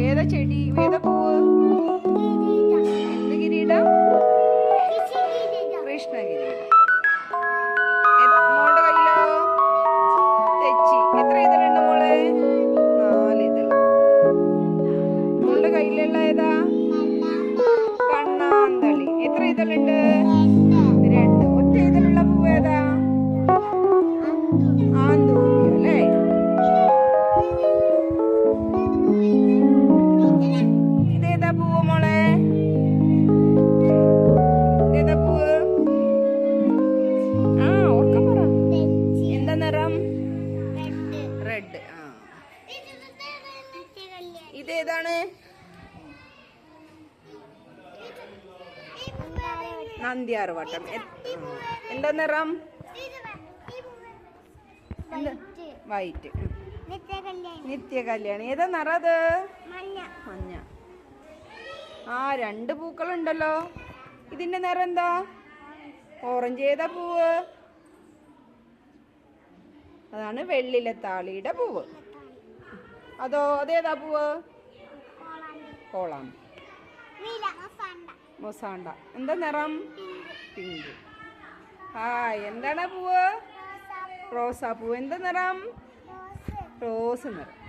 ഏതാ ചെടി ഏതാ പൂവ് എന്ത് കിരീടം കൃഷ്ണ കിരീടം മോളുടെ കയ്യിലോ? തെച്ചി. എത്ര ഇതിലുണ്ട് മോളെ? നാല് ഇതിൽ. മോളുടെ കയ്യിലുള്ള ഏതാ? കണ്ണാന്തളി. എത്ര ഇതിലുണ്ട്? ഇതേതാണ്? നന്ദിയാറ് വട്ടം. എന്താ നിറം? വൈറ്റ്. നിത്യ കല്യാണി ഏതാ നിറത് മഞ്ഞ. ആ രണ്ട് പൂക്കളുണ്ടല്ലോ. ഇതിന്റെ നിറം എന്താ? ഓറഞ്ച് ഏതാ പൂവ്? അതാണ് വെള്ളിലെ താളിയുടെ പൂവ്. അതോ അതേതാ പൂവ്? കോളാം മൊസാണ്ട. എന്താ നിറം? പിങ്ക്. ആ എന്താണ് പൂവ്? റോസാ പൂവ് എന്താ നിറം? റോസ് നിറം.